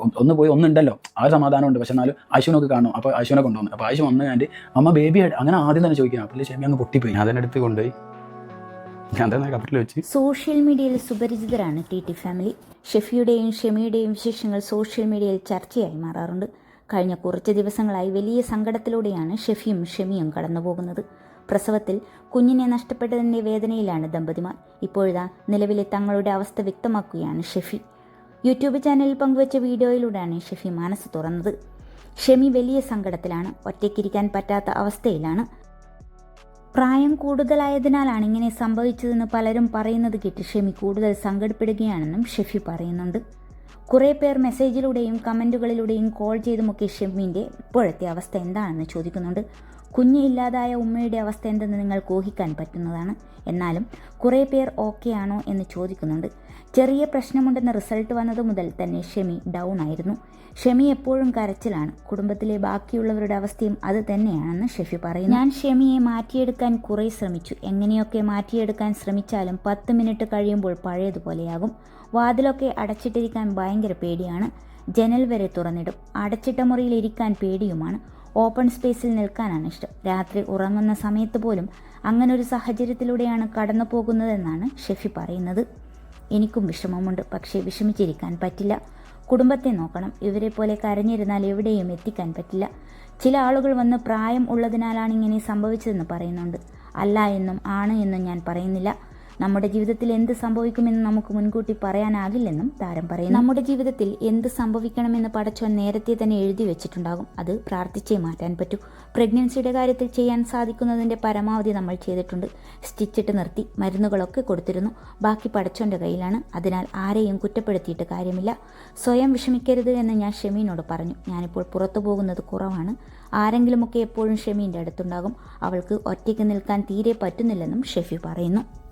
ഒന്ന് ഒന്ന് പോയി ഒന്നുണ്ടല്ലോ. ആ ഒരു സമാധാനമുണ്ട്. പക്ഷെ എന്നാലും ആശുവിനൊക്കെ കാണും. അപ്പോൾ ആശുവിനെ കൊണ്ടുവന്നു. അപ്പോൾ ആശു വന്നു കഴിഞ്ഞിട്ട് അമ്മ ബേബി അങ്ങനെ ആദ്യം തന്നെ ചോദിക്കാം അപ്പോൾ ഷെമി അങ്ങ് പൊട്ടിപ്പോയി. ഞാൻ അതിന്റെ അടുത്ത് കൊണ്ടുപോയി. ഞാൻ തന്നെ വെച്ച്. സോഷ്യൽ മീഡിയയിൽ സുപരിചിതരാണ് ടി ടി ഫാമിലി. ഷെഫിയുടെയും ഷെമിയുടെയും വിശേഷങ്ങൾ സോഷ്യൽ മീഡിയയിൽ ചർച്ചയായി മാറാറുണ്ട്. കഴിഞ്ഞ കുറച്ച് ദിവസങ്ങളായി വലിയ സങ്കടത്തിലൂടെയാണ് ഷെഫിയും ഷെമിയും കടന്നുപോകുന്നത്. പ്രസവത്തിൽ കുഞ്ഞിനെ നഷ്ടപ്പെട്ടതിന്റെ വേദനയിലാണ് ദമ്പതിമാർ. ഇപ്പോഴാ നിലവിലെ തങ്ങളുടെ അവസ്ഥ വ്യക്തമാക്കുകയാണ് ഷെഫി. യൂട്യൂബ് ചാനലിൽ പങ്കുവച്ച വീഡിയോയിലൂടെയാണ് ഷെഫി മനസ്സ് തുറന്നത്. ഷെമി വലിയ സങ്കടത്തിലാണ് ഒറ്റയ്ക്കിരിക്കാൻ പറ്റാത്ത അവസ്ഥയിലാണ്. പ്രായം കൂടുതലായതിനാലാണ് ഇങ്ങനെ സംഭവിച്ചതെന്ന് പലരും പറയുന്നത് കേട്ട് ഷെമി കൂടുതൽ സങ്കടപ്പെടുകയാണെന്നും ഷെഫി പറയുന്നുണ്ട്. കുറേ പേർ മെസ്സേജിലൂടെയും കമന്റുകളിലൂടെയും കോൾ ചെയ്തുമൊക്കെ ഷെമ്മിന്റെ ഇപ്പോഴത്തെ അവസ്ഥ എന്താണെന്ന് ചോദിക്കുന്നുണ്ട്. കുഞ്ഞ് ഇല്ലാതായ ഉമ്മയുടെ അവസ്ഥ എന്തെന്ന് നിങ്ങൾക്ക് ഊഹിക്കാൻ പറ്റുന്നതാണ്. എന്നാലും കുറേ പേർ ഓക്കെ ആണോ എന്ന് ചോദിക്കുന്നുണ്ട്. ചെറിയ പ്രശ്നമുണ്ടെന്ന റിസൾട്ട് വന്നത് മുതൽ തന്നെ ഷെമി ഡൗൺ ആയിരുന്നു. ഷെമി എപ്പോഴും കരച്ചിലാണ്. കുടുംബത്തിലെ ബാക്കിയുള്ളവരുടെ അവസ്ഥയും അത് തന്നെയാണെന്ന് ഷെഫി പറയുന്നു. ഞാൻ ഷെമിയെ മാറ്റിയെടുക്കാൻ കുറേ ശ്രമിച്ചു. എങ്ങനെയൊക്കെ മാറ്റിയെടുക്കാൻ ശ്രമിച്ചാലും പത്ത് മിനിറ്റ് കഴിയുമ്പോൾ പഴയതുപോലെയാകും. വാതിലൊക്കെ അടച്ചിട്ടിരിക്കാൻ ഭയങ്കര പേടിയാണ്. ജനൽ വരെ തുറന്നിടും. അടച്ചിട്ട മുറിയിൽ ഇരിക്കാൻ പേടിയുമാണ്. ഓപ്പൺ സ്പേസിൽ നിൽക്കാനാണ് ഇഷ്ടം. രാത്രി ഉറങ്ങുന്ന സമയത്ത് പോലും അങ്ങനെ ഒരു സാഹചര്യത്തിലൂടെയാണ് കടന്നു പോകുന്നതെന്നാണ് ഷെഫി പറയുന്നത്. എനിക്കും വിഷമമുണ്ട്. പക്ഷേ വിഷമിച്ചിരിക്കാൻ പറ്റില്ല. കുടുംബത്തെ നോക്കണം. ഇവരെ പോലെ കരഞ്ഞിരുന്നാൽ എവിടെയും എത്തിക്കാൻ പറ്റില്ല. ചില ആളുകൾ വന്ന് പ്രായം ഉള്ളതിനാലാണ് ഇങ്ങനെ സംഭവിച്ചതെന്ന് പറയുന്നുണ്ട്. അല്ല എന്നും ആണ് എന്നും ഞാൻ പറയുന്നില്ല. നമ്മുടെ ജീവിതത്തിൽ എന്ത് സംഭവിക്കുമെന്ന് നമുക്ക് മുൻകൂട്ടി പറയാനാകില്ലെന്നും താരം പറയുന്നു. നമ്മുടെ ജീവിതത്തിൽ എന്ത് സംഭവിക്കണമെന്ന് പടച്ചോൻ നേരത്തെ തന്നെ എഴുതി വെച്ചിട്ടുണ്ടാകും. അത് പ്രാർത്ഥിച്ചേ മാറ്റാൻ പറ്റൂ. പ്രഗ്നൻസിയുടെ കാര്യത്തിൽ ചെയ്യാൻ സാധിക്കുന്നതിന്റെ പരമാവധി നമ്മൾ ചെയ്തിട്ടുണ്ട്. സ്റ്റിച്ചിട്ട് നിർത്തി മരുന്നുകളൊക്കെ കൊടുത്തിരുന്നു. ബാക്കി പടച്ചോന്റെ കയ്യിലാണ്. അതിനാൽ ആരെയും കുറ്റപ്പെടുത്തിയിട്ട് കാര്യമില്ല. സ്വയം വിഷമിക്കരുത് എന്ന് ഞാൻ ഷെമീനോട് പറഞ്ഞു. ഞാനിപ്പോൾ പുറത്തു പോകുന്നത് കുറവാണ്. ആരെങ്കിലുമൊക്കെ എപ്പോഴും ഷെമീന്റെ അടുത്തുണ്ടാകും. അവൾക്ക് ഒറ്റയ്ക്ക് നിൽക്കാൻ തീരെ പറ്റുന്നില്ലെന്നും ഷെഫി പറയുന്നു.